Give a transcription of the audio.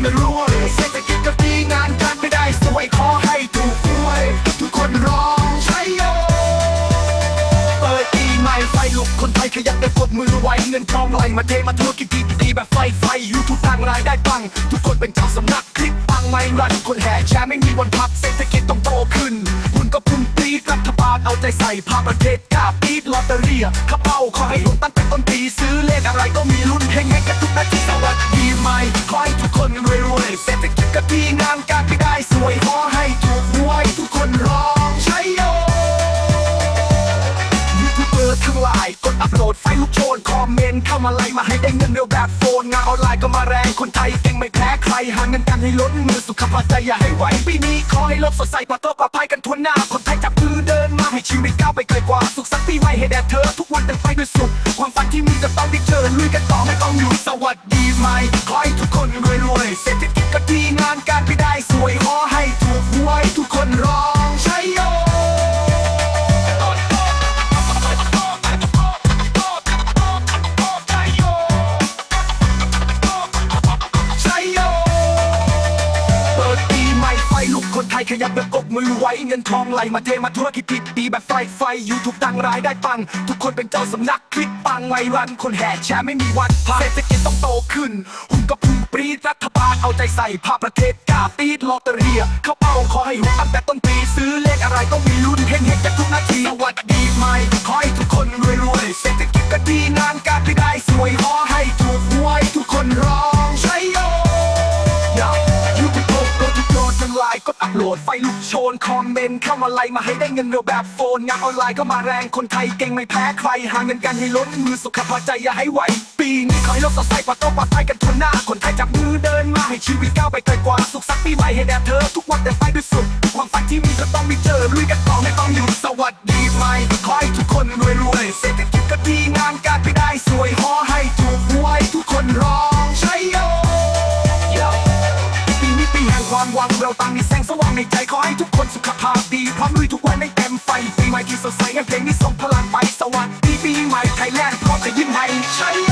คนรวยเศรษฐกิจก็ดีงานการไม่ได้สวยขอให้ถูกหวย ทุกคนร้องใช้โยเปิดปีใหม่ไฟลุกคนไทยขยันได้กดมือไว้เงินทองไหลมาเทมาธุรกิจดีดีแบบไฟไฟยูทูบทางรายได้ปัง ทุกคนเป็นเจ้าสำนักคลิปปังไม่รันคนแห่แชร์ไม่มีวันพักเศรษฐกิจต้องโตขึ้นหุ่นก็พุ่งปีดรัฐบาลเอาใจใส่พาประเทศกาปีดลอตเตอรี่ข้าเป้าขอให้ลุ้นตั้งแต่ต้นปีซื้อเลขอะไรก็มีลุ้นเฮงๆกันทุกนาทีสวัสดีใหม่ โหลดไฟลุกโชน คอมเมนต์เข้ามาไล่มาให้ได้เงินเร็วแบบโฟน งานออนไลน์ก็มาแรงคนไทยเก่งไม่แพ้ใคร หาเงินกันให้ล้นมือสุขภาพใจอย่าให้ไหวปีนี้ขอให้โลกสดใสปลอดโปร่งปลอดภัยกันทั่วหน้า คนไทยจับมือเดินมาให้ชีวิตก้าวไปไกลกว่า สุขสันต์ปีใหม่ให้แด่เธอ ทุกวันเต็มไปด้วยสุข ความฝันที่มีจะต้องได้เจอลุยกันต่อไม่ต้องหยุดสวัสดีใหม่ ขยับแบบกมือไว้เงินทองไหลมาเทมาธุรกิจผิดีแบบไฟไฟยูทูบดังรายได้ปัง ทุกคนเป็นเจ้าสำนักคลิปปังไวรันคนแห่แชร์ไม่มีวันพักเศรษฐกิจต้องโตขึ้น หุ่นก็พุ่งปรีดรัฐบาลเอาใจใส่ภาพประเทศกาตีดลอตเตอรี่เข้าเป้าขอให้หุ่นตั้งแต่ต้นปีซื้อเลขอะไรต้องมีลุ้นเฮงเฮงแต่ทุกนาทีสวัสดีใหม่ โหลดไฟลุกโชน คอมเมนต์เข้ามาไลมาให้ได้เงินเร็วแบบโฟน งานออนไลน์ก็มาแรงคนไทยเก่งไม่แพ้ใคร หาเงินกันให้ล้นมือสุขภาพใจอย่าให้ไหว ปีนี้ขอให้โลกสดใสปลอดโปร่งปลอดภัยกันทั่วหน้า คนไทยจับมือเดินมาให้ชีวิตก้าวไปไกลกว่าสุขสันต์ปีใหม่ให้แด่เธอ ทุกวันแต่ไปด้วยสุขความฝันที่มีก็ต้องมีเจอลุยกันต่อไม่ต้องหยุดสวัสดีใหม่ขอให้ทุกคนรวยรวยเศรษฐกิจก็ดีงานการ วางวางเราต่างมีแสงสว่างในใจขอให้ทุกคนสุขภาพดีพร้อมลุยทุกวันให้เต็มไฟปีใหม่ที่สดใสเพลงนี้ส่งพลังไปสวัสดีปีใหม่ไทยแลนด์พร้อมจะยิ้มให้ใช้